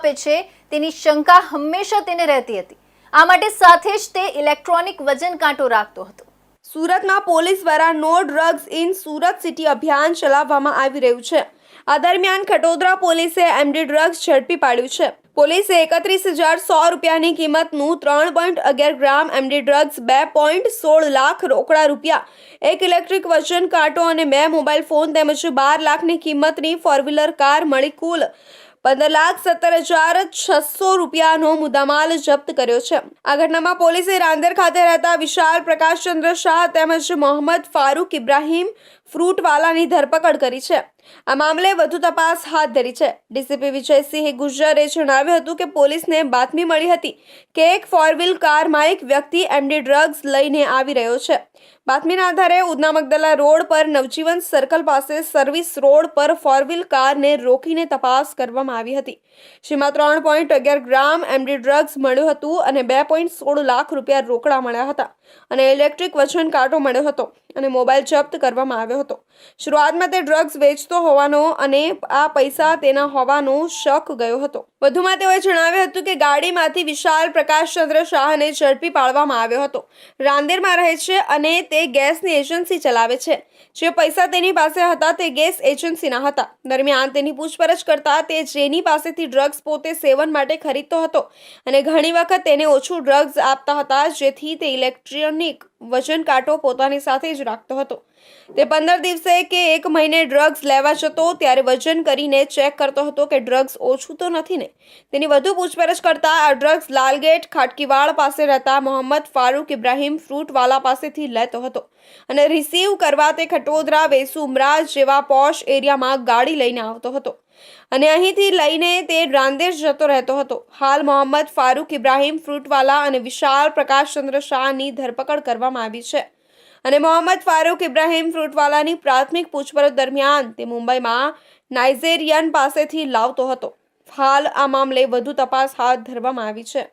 આપે છે, તેની શંકા હંમેશા તેને રહેતી હતી. આ માટે સાથે જ તે ઇલેક્ટ્રોનિક વજન કાંટો રાખતો હતો. સુરતમાં પોલીસ દ્વારા no drugs in Surat city અભિયાન ચલાવવામાં આવી રહ્યું છે. આ દરમિયાન ખટોદરા પોલીસે એમડી ડ્રગ્સ ઝડપી પાડ્યું છે. પોલીસે એકત્રીસ હજાર સો રૂપિયાની કિંમતનું ત્રણ પોઈન્ટ અગિયાર ગ્રામ એમડી ડ્રગ્સ, બે પોઈન્ટ સોળ લાખ રોકડા રૂપિયા, એક ઇલેક્ટ્રિક વજન કાંટો અને બે મોબાઈલ ફોન તેમજ બાર લાખની કિંમતની ફોર વ્હીલર કાર મળી કુલ પંદર લાખ સત્તર હજાર છસો રૂપિયાનો મુદ્દામાલ જપ્ત કર્યો છે. આ ઘટનામાં પોલીસે રાંદેર ખાતે રહેતા વિશાલ પ્રકાશચંદ્ર શાહ તેમજ મોહમ્મદ ફારૂક ઇબ્રાહીમ ફ્રૂટવાલાની ધરપકડ કરી છે. આ મામલે વધુ તપાસ હાથ ધરી છે. ડીસીપી વિજયસિંહ ગુજ્જરે જણાવ્યું હતું કે પોલીસને બાતમી મળી હતી કે એક ફોર વ્હીલ કારમાં એક વ્યક્તિ એમડી ડ્રગ્સ લઈને આવી રહ્યો છે. બાતમીના આધારે ઉધના મગદલા રોડ પર નવજીવન સર્કલ પાસે સર્વિસ રોડ પર ફોર વ્હીલ કારને રોકીને તપાસ કરવામાં આવી હતી. જેમાં ત્રણ પોઈન્ટ અગિયાર ગ્રામ એમડી ડ્રગ્સ મળ્યું હતું અને બે પોઈન્ટ સોળ લાખ રૂપિયા રોકડા મળ્યા હતા અને ઇલેક્ટ્રિક વજન કાંટો મળ્યો હતો અને મોબાઈલ જપ્ત કરવામાં આવ્યો હતો. શરૂઆતમાં તે ડ્રગ્સ વેચતો હોવાનો અને આ પૈસા તેના હોવાનો શક ગયો હતો. વધુમાં તેઓએ જણાવ્યું હતું કે ગાડીમાંથી વિશાલ પ્રકાશચંદ્ર શાહને ઝડપી પાડવામાં આવ્યો હતો. રાંદેરમાં રહે છે અને તે ગેસની એજન્સી ચલાવે છે. જે પૈસા તેની પાસે હતા તે ગેસ એજન્સીના હતા. દરમિયાન તેની પૂછપરછ કરતા તે જેની પાસેથી ડ્રગ્સ પોતે સેવન માટે ખરીદતો હતો અને ઘણી વખત તેને ઓછું ડ્રગ્સ આપતા હતા જેથી તે ઇલેક્ટ્રોનિક વજન કાંટો પોતાની સાથે જ રાખતો હતો. તે પંદર દિવસે કે એક મહિને ડ્રગ્સ લેવા જતો, ત્યારે વજન કરીને ચેક કરતો હતો કે ડ્રગ્સ ઓછું તો નથી ને? તેની વધુ પૂછપરછ કરતા આ ડ્રગ્સ લાલગેટ ખાટકીવાડ પાસે રહેતા મોહમ્મદ ફારૂક ઇબ્રાહીમ ફ્રૂટવાલા પાસેથી લેતો હતો અને રિસીવ કરવા તે ખટોદરા, વેસુ જેવા પોશ એરિયામાં ગાડી લઈને આવતો હતો. અને અહીંથી લઈને તે રાંદેશ જતો રહેતો હતો. હાલ મોહમ્મદ ફારૂક ઇબ્રાહીમ ફ્રૂટવાલા અને વિશાલ પ્રકાશચંદ્ર શાહની ધરપકડ કરવામાં આવી છે. અને મોહમ્મદ ફારૂક ઇબ્રાહીમ ફ્રૂટવાલાની પ્રાથમિક પૂછપરછ દરમિયાન તે મુંબઈમાં નાઇઝેરિયન પાસેથી લાવતો હતો. હાલ આ મામલે વધુ તપાસ હાથ ધરવામાં આવી છે.